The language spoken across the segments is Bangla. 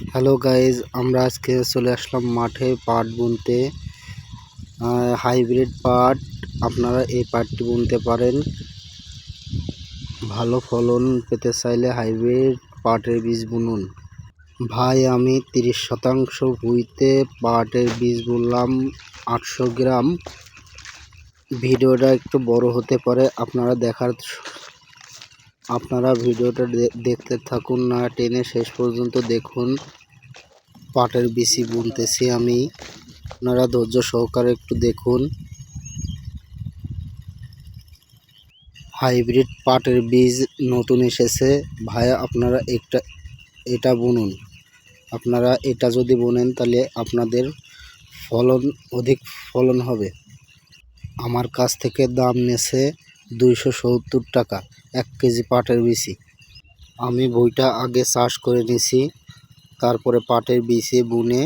হ্যালো গাইজ আমরা আজকে চলে আসলাম মাঠে পাট বুনতে। হাইব্রিড পাট, আপনারা এই পাটটি বুনতে পারেন। ভালো ফলন পেতে চাইলে হাইব্রিড পাটের বীজ বুনুন। ভাই, আমি তিরিশ শতাংশ ভুঁইতে পাটের বীজ বুনলাম আটশো গ্রাম। ভিডিওটা একটু বড় হতে পারে, আপনারা দেখার আপনারা ভিডিওটা দেখতে থাকুন না, টেনে শেষ পর্যন্ত দেখুন। পাটের বিচি বুনতেছি আমি। আপনারা ধৈর্য সহকারে একটু দেখুন। হাইব্রিড পাটের বীজ নতুন এসেছে। ভাইয়া আপনারা একটা, এটা বুনুন। আপনারা এটা যদি বোনেন, তাহলে আপনাদের ফলন অধিক ফলন হবে। আমার কাছ থেকে দাম নেছে দুইশো সত্তর টাকা, এক কেজি পাটের বিচি। আমি বইটা আগে চাষ করে নিছি, তারপরে পাটের বিচি বুনে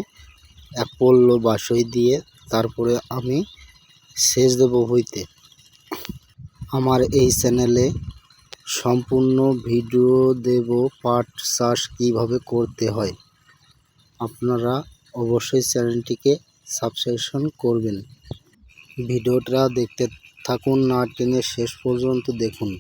এক পল্ল বাসই দিয়ে তারপরে আমি সেচ দেবো বইতে। আমার এই চ্যানেলে সম্পূর্ণ ভিডিও দেব পাট চাষ কীভাবে করতে হয়। আপনারা অবশ্যই চ্যানেলটিকে সাবস্ক্রিপশন করবেন। ভিডিওটা দেখতে থাকুন না, টেনে শেষ পর্যন্ত দেখুন।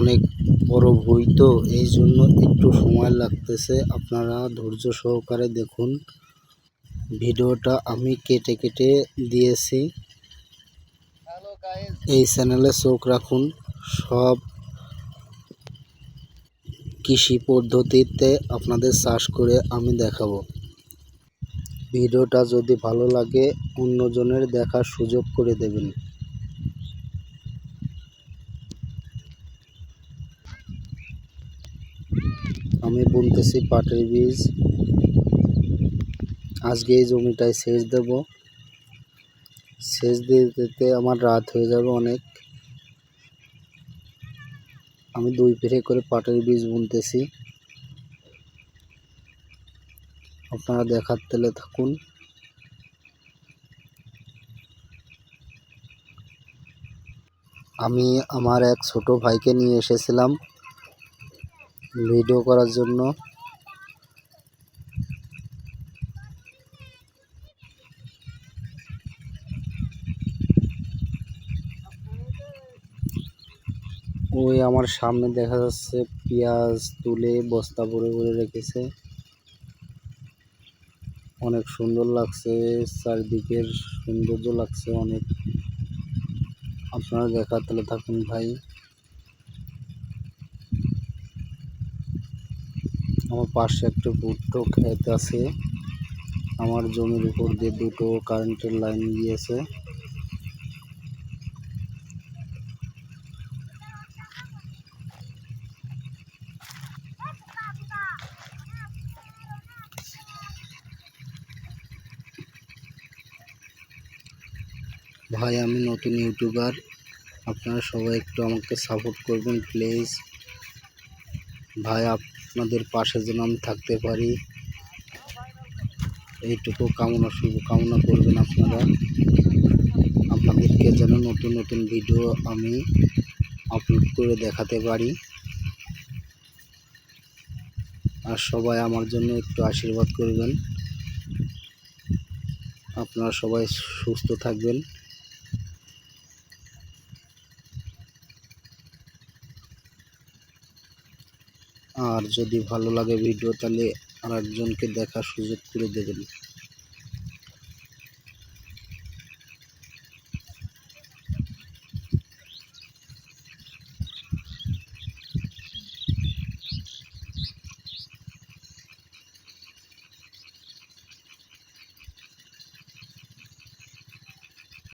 অনেক বড় বই তো, এই জন্য একটু সময় লাগতেছে। আপনারা ধৈর্য সহকারে দেখুন। ভিডিওটা আমি কেটে কেটে দিয়েছি। এই চ্যানেলে চোখ রাখুন, সব কৃষি পদ্ধতিতে আপনাদের চাষ করে আমি দেখাবো। ভিডিওটা যদি ভালো লাগে, অন্যজনের দেখার সুযোগ করে দেবেন। আমি বুনতেছি পাটের বীজ। আজকে এই জমিটায় সেচ দেব। সেচ দিয়ে দিতে আমার রাত হয়ে যাবে অনেক। আমি দুই ফিরে করে পাটের বীজ বুনতেছি। আপনারা দেখার তেলে থাকুন। আমি আমার এক ছোট ভাইকে নিয়ে এসেছিলাম ভিডিও করার জন্য। ওই আমার সামনে দেখা যাচ্ছে পেঁয়াজ তুলে বস্তা ভরে ভরে রেখেছে। অনেক সুন্দর লাগছে, চারিদিকের সৌন্দর্য লাগছে অনেক। আপনারা দেখার তাহলে থাকুন ভাই। আমার পাশে একটা ভুট্টো ক্ষেত আছে। আমার জমির উপর দিয়ে দুটো কারেন্টের লাইন গিয়েছে। ভাই, আমি নতুন ইউটিউবার। আপনারা সবাই একটু আমাকে সাপোর্ট করবেন প্লিজ ভাই, আপনাদের পাশে যেন আমি থাকতে পারি। এইটুকু কামনা শুভ কামনা করবেন আপনারা। আপনাদেরকে যেন নতুন নতুন ভিডিও আমি আপলোড করে দেখাতে পারি। আর সবাই আমার জন্য একটু আশীর্বাদ করবেন। আপনারা সবাই সুস্থ থাকবেন। আর যদি ভালো লাগে ভিডিও তাহলে আর একজনকে দেখার সুযোগ করে দেবেন।